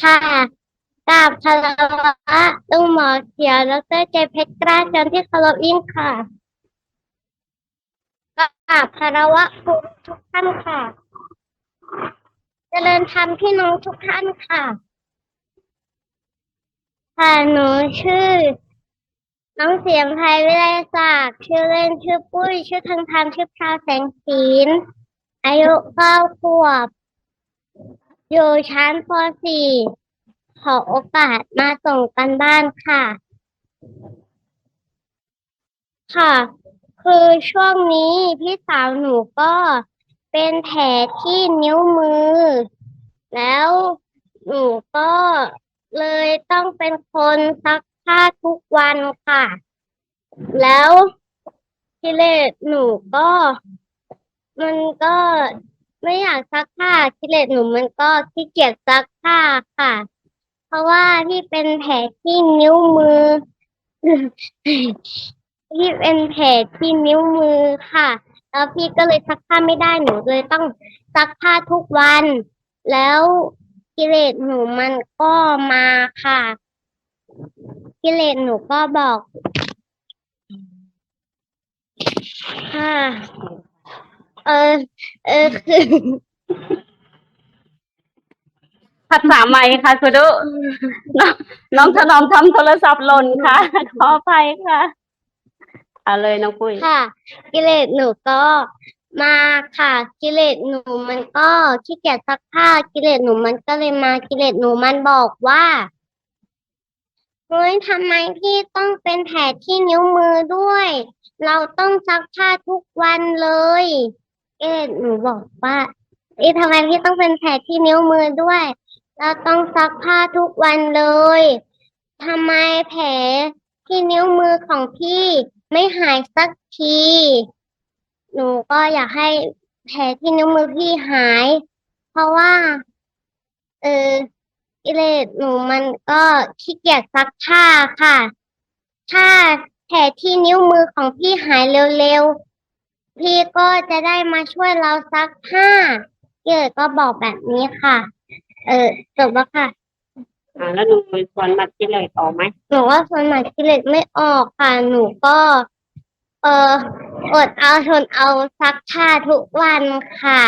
ค่ะกราบคารวะลุงหมอเขียวดรเจเพชรกล้าจนที่เคารพยิ่งค่ะกราบคารวะครูทุกท่านค่ะ เจริญธรรมพี่น้องทุกท่านค่ะ ค่ะหนูชื่อ น้องเสียงไทยวิไลศักดิ์ชื่อเล่นชื่อปุ้ย ชื่อทางธรรมชื่อพราวแสงศีลอายุเก้าขวบ อยู่ชั้นป .4 ขอโอกาสมาส่งกันบ้านค่ะ ค่ะ คือช่วงนี้พี่สาวหนูก็เป็นแผลที่นิ้วมือ แล้วหนูก็เลยต้องเป็นคนซักผ้าทุกวันค่ะ แล้วกิเลหนูก็ มันก็ ไม่อยากซักผ้ากิเลสหนูมันก็ขี้เกียจซักผ้าค่ะ เพราะว่าที่เป็นแผลที่นิ้วมือ ที่เป็นแผลที่นิ้วมือค่ะ แล้วพี่ก็เลยซักผ้าไม่ได้หนูเลยต้องซักผ้าทุกวัน แล้วกิเลสหนูมันก็มาค่ะ กิเลสหนูก็บอกค่ะ เออ เออคือภาษาใหม่ค่ะคุณดุน้องน้องถนอมทำโทรศัพท์หล่นค่ะ ขออภัยค่ะ เอาเลยน้องปุ้ย ค่ะ กิเลสหนูก็มาค่ะ กิเลสหนูมันก็ขี้เกียจซักผ้า กิเลสหนูมันก็เลยมา กิเลสหนูมันบอกว่าเฮ้ยทำไมพี่ต้องเป็นแผลที่นิ้วมือด้วย เราต้องซักผ้าทุกวันเลยกิ เลสหนูบอกว่าเอ๊ะทำไมพี่ต้องเป็นแผลที่นิ้วมือด้วย เราต้องซักผ้าทุกวันเลยทำไมแผลที่นิ้วมือของพี่ไม่หายสักที หนูก็อยากให้แผลที่นิ้วมือพี่หาย เพราะว่า เออกิเลสหนูมันก็ขี้เกียจซักผ้าค่ะ ถ้าแผลที่นิ้วมือของพี่หายเร็วๆ พี่ก็จะได้มาช่วยเราซักผ้ากิเลสก็บอกแบบนี้ค่ะ เออจบแล้วค่ะ อ่า แล้วหนูมีส่วนมัดกิเลสออกไหมหนูว่าส่วนใหญ่กิเลสไม่ออกค่ะ หนูก็ เอออดเอาทนเอาซักผ้าทุกวันค่ะ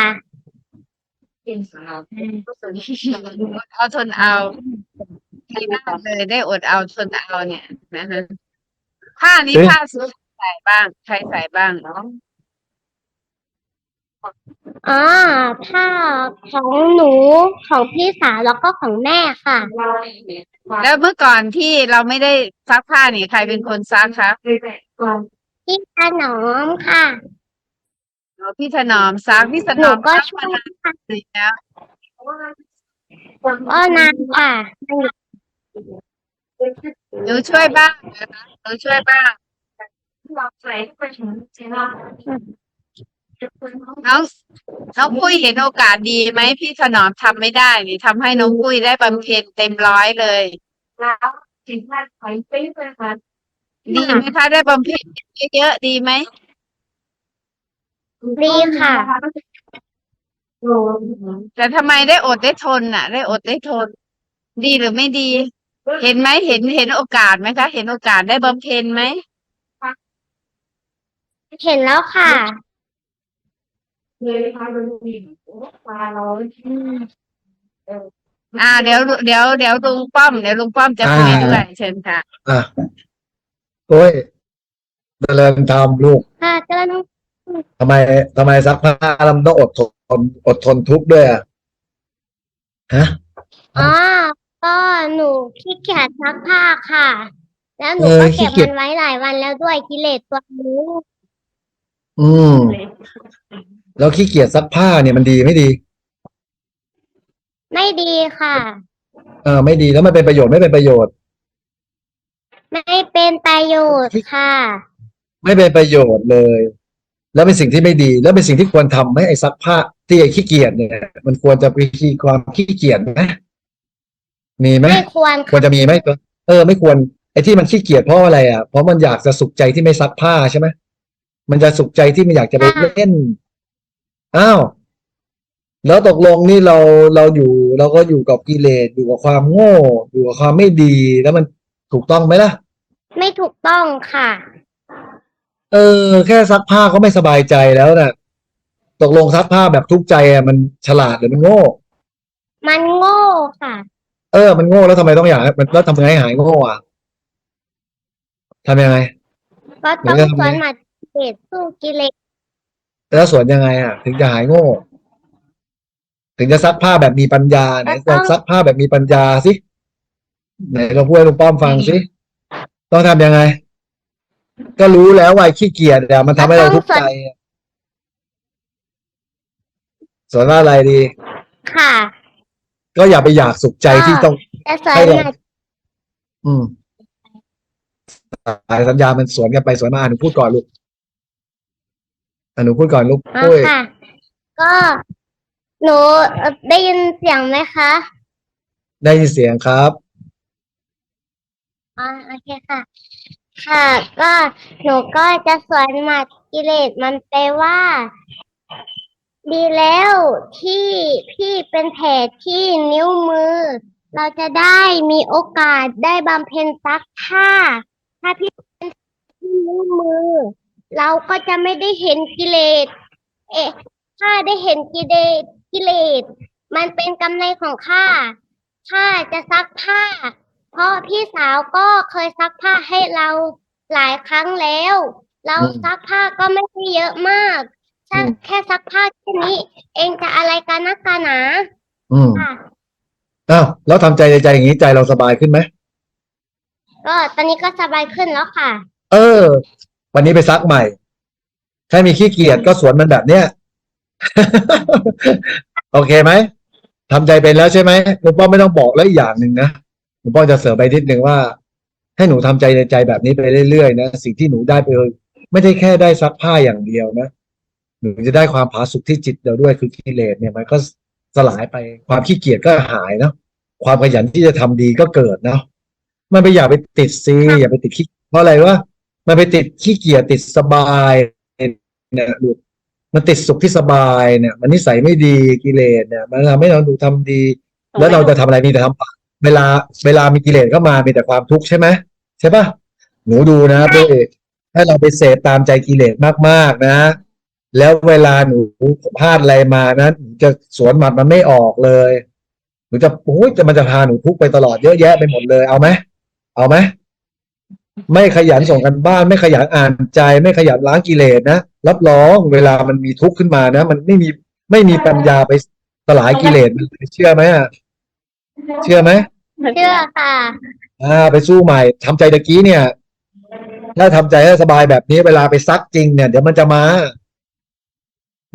อดเอาทนเอาไม่ได้เลยได้อดเอาทนเอาเนี่ยนะฮะผ้านี้เอ๊ะ ผ้าซื้อใส่บ้าง ใครใส่บ้างเนาะ อ๋อผ้าของหนูของพี่สาวแล้วก็ของแม่ค่ะ แล้วเมื่อก่อนที่เราไม่ได้ซักผ้านี่ใครเป็นคนซักคะพี่ขนอมค่ะอ๋อพี่ถนอมซักพี่ถหนนูอมก็ซักช่วมายนานเลยแล้วก็นานค่ะหนูช่วยบ้างนะคะหนูช่วยบ้าง น้องน้องปุ้ยเห็นโอกาสดีไหมพี่ถนอมทำไม่ได้นี่ทำให้น้องปุ้ยได้บำเพ็ญเต็มร้อยเลยดีไหมคะได้บำเพ็ญเยอะๆดีไหมดีค่ะแต่ทำไมได้อดได้ทนน่ะ ได้อดได้ทน ดีหรือไม่ดี เห็นไหมเห็นเห็นโอกาสไหมคะ เห็นโอกาสได้บำเพ็ญไหม เห็นแล้วค่ะ อ่า เดี๋ยวเดี๋ยวเดี๋ยวลุงป้อมเดี๋ยวลุงป้อมจะคุยด้วยเชิญค่ะอะโอ้ยเจริญธรรมลูกค่ะเจริญทำไมทำไมซักผ้าเราต้องอดทนอดทนทุกข์ด้วยอะฮะอ๋อก็หนูขี้เกียจซักผ้าค่ะ แล้วหนูเออก็ขี้เก็บเกียมัจนไว้หลายวันแล้วด้วยกิเลสตัวนี้อืม แล้วขี้เกียจซักผ้าเนี่ยมันดีไม่ดี ไม่ดีค่ะ เออไม่ดีแล้วมันเป็นประโยชน์ไม่เป็นประโยชน์ ไม่เป็นประโยชน์ค่ะ ไม่เป็นประโยชน์เลย แล้วเป็นสิ่งที่ไม่ดี แล้วเป็นสิ่งที่ควรทำไหมไอ้ซักผ้าที่ไอ้ขี้เกียจเนี่ย มันควรจะมีความขี้เกียจไหมมีไหมไม่ควรควรจะมีไหมเออ ไม่ควรไอ้ที่มันขี้เกียจเพราะอะไรอะเพราะมันอยากจะสุขใจที่ไม่ซักผ้าใช่ไหมมันจะสุขใจที่มันอยากจะไปเล่น อ้าวแล้วตกลงนี่เราเราอยู่เราก็อยู่กับกิเลสอยู่กับความโง่ อยู่กับความไม่ดีแล้วมันถูกต้องไหมล่ะ ไม่ถูกต้องค่ะ เออ แค่ซักผ้าก็ไม่สบายใจแล้วน่ะ ตกลงซักผ้าแบบทุกข์ใจอะมันฉลาดหรือมันโง่ มันโง่ค่ะ เออ มันโง่แล้วทำไมต้องอยากให้มันแล้วทำไงให้หายโง่อะทำยังไงก็ต้องเดี๋ยวจะทำสวนไงหมัดกิเลสสู้กิเลส แล้วสวนยังไงอะ ถึงจะหายโง่ ถึงจะซักผ้าแบบมีปัญญาไหนลองซักผ้าแบบมีปัญญาสิไหนเราพูดให้ลุงป้อมฟังสิต้องทำยังไง ก็รู้แล้วว่าไอ้ขี้เกียจอะมันทำให้เราทุกข์ใจอะสอนว่าอะไรดี ค่ะ ก็อย่าไปอยากสุขใจที่ต้องจะสวนให้เราหมัดอืมสายสัญญามันสวนกันไปสวนมาอะหนูพูดก่อนลูกอะ หนูพูดก่อนลูกอ๋อปุ้ยค่ะ ก็หนูเอ่อได้ยินเสียงไหมคะ ได้ยินเสียงครับอ๋อโอเคค่ะ ค่ะ ก็หนูก็จะสวนหมัดกิเลสมันไปว่า ดีแล้วที่พี่เป็นแผลที่นิ้วมือ เราจะได้มีโอกาสได้บำเพ็ญซักผ้า ถ้าพี่เป็นที่นิ้วมือ เราก็จะไม่ได้เห็นกิเลส เอ๊ะข้าได้เห็นกิเลสกิเลส มันเป็นกำไรของข้า ข้าจะซักผ้า เพราะพี่สาวก็เคยซักผ้าให้เราหลายครั้งแล้ว เราอืมซักผ้าก็ไม่ได้เยอะมากซักอืมแค่ซักผ้าแค่นี้ เองจะอะไรกันนักกันหนาอืมค่ะ อ้าวแล้วทำใจในใจอย่างนี้ใจเราสบายขึ้นไหมก็ตอนนี้ก็สบายขึ้นแล้วค่ะ เออ วันนี้ไปซักใหม่ ถ้ามีขี้เกียจก็สวนมันแบบเนี้ย โอเคไหมทำใจเป็นแล้วใช่ไหมหลวงพ่อไม่ต้องบอกแล้วอีกอย่างหนึ่งนะหลวงพ่อจะเสริมไปนิดนึงว่า ให้หนูทำใจในใจแบบนี้ไปเรื่อยๆนะสิ่งที่หนูได้ไปเลยไม่ได้แค่ได้ซักผ้าอย่างเดียวนะหนูจะได้ความผาสุกที่จิตเราด้วยคือกิเลสเนี่ยมันก็สลายไปความขี้เกียจก็หายเนาะความขยันที่จะทำดีก็เกิดเนาะมันไม่อยากไปติดซีอย่าไปติดขี้เพราะอะไรวะ มันไปติดขี้เกียจติดสบายเนี่ยดูมันติดสุขที่สบายเนี่ย มันนิสัยไม่ดีกิเลสเนี่ย มันทำให้เราดูทำดี แล้วเราจะทำอะไรมีแต่ทำบาปเวลา เวลามีกิเลสเข้ามามีแต่ความทุกข์ใช่ไหมใช่ปะหนูดูนะพี่ถ้าเราไปเสพตามใจกิเลสมากๆนะ แล้วเวลาหนูพลาดอะไรมานะหนูจะสวนหมัดมันไม่ออกเลยหนูจะโอ้ยจะมันจะพาหนูทุกข์ไปตลอดเยอะแยะไปหมดเลยเอาไหมเอาไหม ไม่ขยันส่งกันบ้าน ไม่ขยันอ่านใจ ไม่ขยันล้างกิเลสนะรับรองเวลามันมีทุกข์ขึ้นมานะ มันไม่มีไม่มีปัญญาไปสลายกิเลสมันเลยเชื่อไหมอะเชื่อไหมเชื่อค่ะอ่าไปสู้ใหม่ทำใจตะกี้เนี่ย ถ้าทำใจให้สบายแบบนี้เวลาไปซักจริงเนี่ยเดี๋ยวมันจะมา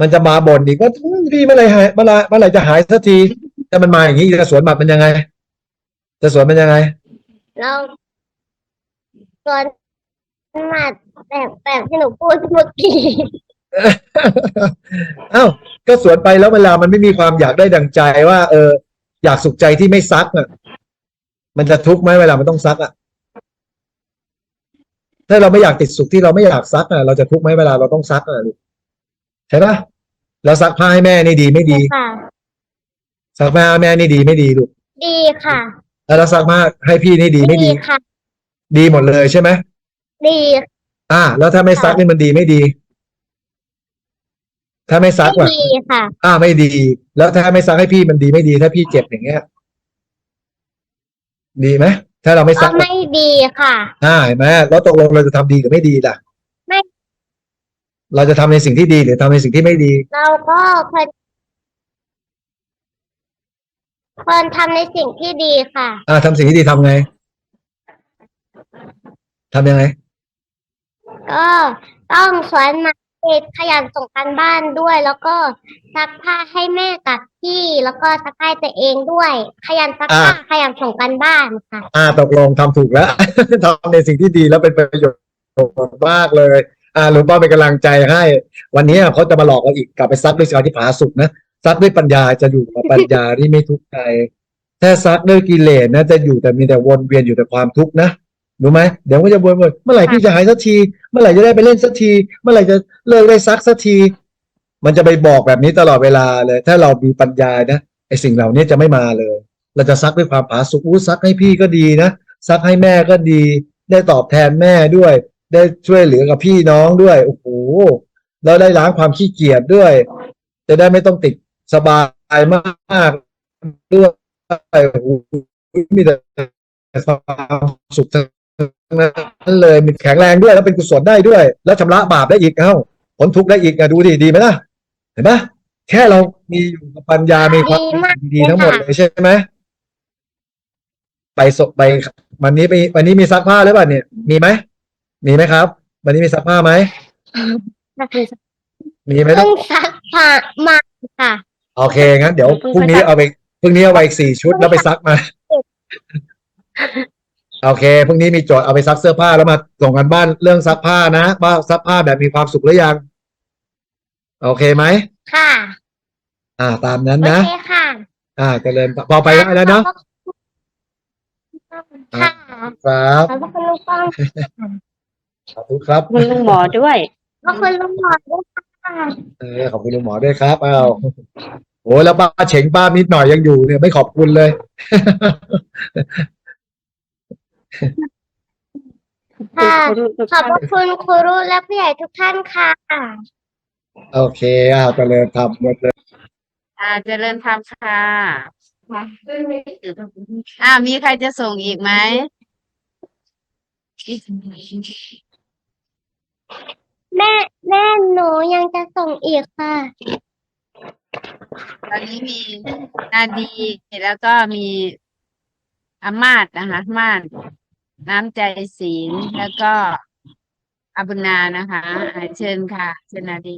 มันจะมาบ่นอีกว่าอืมพี่เมื่อไหรหายเมื่อไหรเมื่อไหรจะหายสักทีแต่มันมาอย่างนี้จะสวนหมัดมันยังไง จะสวนมันยังไง เรา สวนหมัดแบบแบบที่หนูพูดเมื่อกี้เอ้าก็สวนไปแล้วเวลามันไม่มีความอยากได้ดังใจว่า เออ อยากสุขใจที่ไม่ซักอะ มันจะทุกข์ไหมเวลามันต้องซักอะ ถ้าเราไม่อยากติดสุขที่เราไม่อยากซักอะ เราจะทุกข์ไหมเวลาเราต้องซักอะลูกใช่ปะเราซักผ้าให้แม่นี่ดีไม่ดีค่ะซักผ้าให้แม่นี่ดีไม่ดีลูกดีค่ะแล้วเราซักผ้าให้พี่นี่ดีไม่ดีค่ะ ดีหมดเลยใช่ไหมดีอ่า แล้วถ้าไม่ซักนี่มันดีไม่ดี ถ้าไม่ซักไม่อะดีค่ะ อ่าไม่ดี แล้วถ้าไม่ซักให้พี่มันดีไม่ดี ถ้าพี่เจ็บอย่างเงี้ย ดีไหมถ้าเราไม่ก็ซักไม่ดีค่ะ อ่าเห็นไหมแล้วตกลงเราจะทำดีหรือไม่ดีล่ะไม่ เราจะทำในสิ่งที่ดีหรือทำในสิ่งที่ไม่ดี เราก็ควรควรทำในสิ่งที่ดีค่ะ อ่าทำสิ่งที่ดีทำไง ทำยังไง ก็ต้องสวนหมัดเด็กขยันส่งการบ้านด้วย แล้วก็ซักผ้าให้แม่กับพี่ แล้วก็ซักผ้าให้ตัวเองด้วย ขยันซักผ้าอ่าขยันส่งการบ้านค่ะ อ่าตกลงทำถูกแล้ว ทำในสิ่งที่ดีแล้วเป็นประโยชน์มากเลย อ่าหลวงพ่อเป็นกำลังใจให้ วันนี้เขาจะมาหลอกเราอีกกลับไปซักด้วยสมาธิผาสุกนะซักด้วยปัญญาจะอยู่กับปัญญาที่ไม่ทุกข์ใจถ้าซักด้วยกิเลสนะจะอยู่แต่มีแต่วนเวียนอยู่แต่ความทุกข์นะ รู้ไหมเดี๋ยวก็จะวนๆเมื่อไหร่พี่จะหายสักที เมื่อไหร่จะได้ไปเล่นสักที เมื่อไหร่จะเลิกได้ซักสักที มันจะไปบอกแบบนี้ตลอดเวลาเลย ถ้าเรามีปัญญานะไออ้สิ่งเหล่านี้จะไม่มาเลย เราจะซักด้วยความผาสุกอู้ซักให้พี่ก็ดีนะซักให้แม่ก็ดี ได้ตอบแทนแม่ด้วย ได้ช่วยเหลือกับพี่น้องด้วยโอ้โหแล้วได้ล้างความขี้เกียจด้วย จะได้ไม่ต้องติดสบายมากด้วยโอ้โหมีแต่ความสุขทั้ง นั้นเลยมีแข็งแรงด้วยแล้วเป็นกุศลได้ด้วย แล้วชำระบาปได้อีกเอ้าผลทุกข์ได้อีกอะดูดิดีไหมล่ะเห็นไหมแค่เรามีอยู่กับปัญญามีความดีมากดีทั้งหมดเลยใช่ไหมไปศพไปวันนี้ไปวันนี้มีซักผ้าหรือเปล่าเนี่ยมีไหมมีไหมครับ วันนี้มีซักผ้าไหมมีไหมเพิ่งซักผ้ามาค่ะ โอเคงั้นเดี๋ยวพรุ่งนี้เอาไปพรุ่งนี้เอาไปอีกสี่ชุดแล้วไปซักมา โอเค พรุ่งนี้มีโจทย์เอาไปซักเสื้อผ้าแล้วมาส่งกันบ้านเรื่องซักผ้านะว่าซักผ้าแบบมีความสุขหรือยัง โอเคไหม ค่ะ อ่า ตามนั้นโอนะ เคค่ะอ่าเจริญพอไปได้แล้วเนาะ ค่ะครับขอบคุณลุงป้อมขอบคุณครับ คุณลุงหมอด้วย ขอบคุณลุงหมอด้วยค่ะเออขอบคุณลุงหมอด้วยครับอ้าวโอ้แล้วป้าเฉ่งป้านิดหน่อยยังอยู่เนี่ยไม่ขอบคุณเลย ค่ะคุณลุงขอบพระคุณครูรุและผู้ใหญ่ทุกท่านค่ะ โอเคอ้าวเจริญธรรมหมดเลยอ่าเจริญธรรมค่ะอ่ามีใครจะส่งอีกไหมแม่แม่หนูยังจะส่งอีกค่ะ ตอนนี้มีนาดีแล้วก็มีอามาตย์นะคะมาตย์ น้ำใจศีลแล้วก็อาบุญนานะคะอ่าเชิญค่ะ เชิญนาดี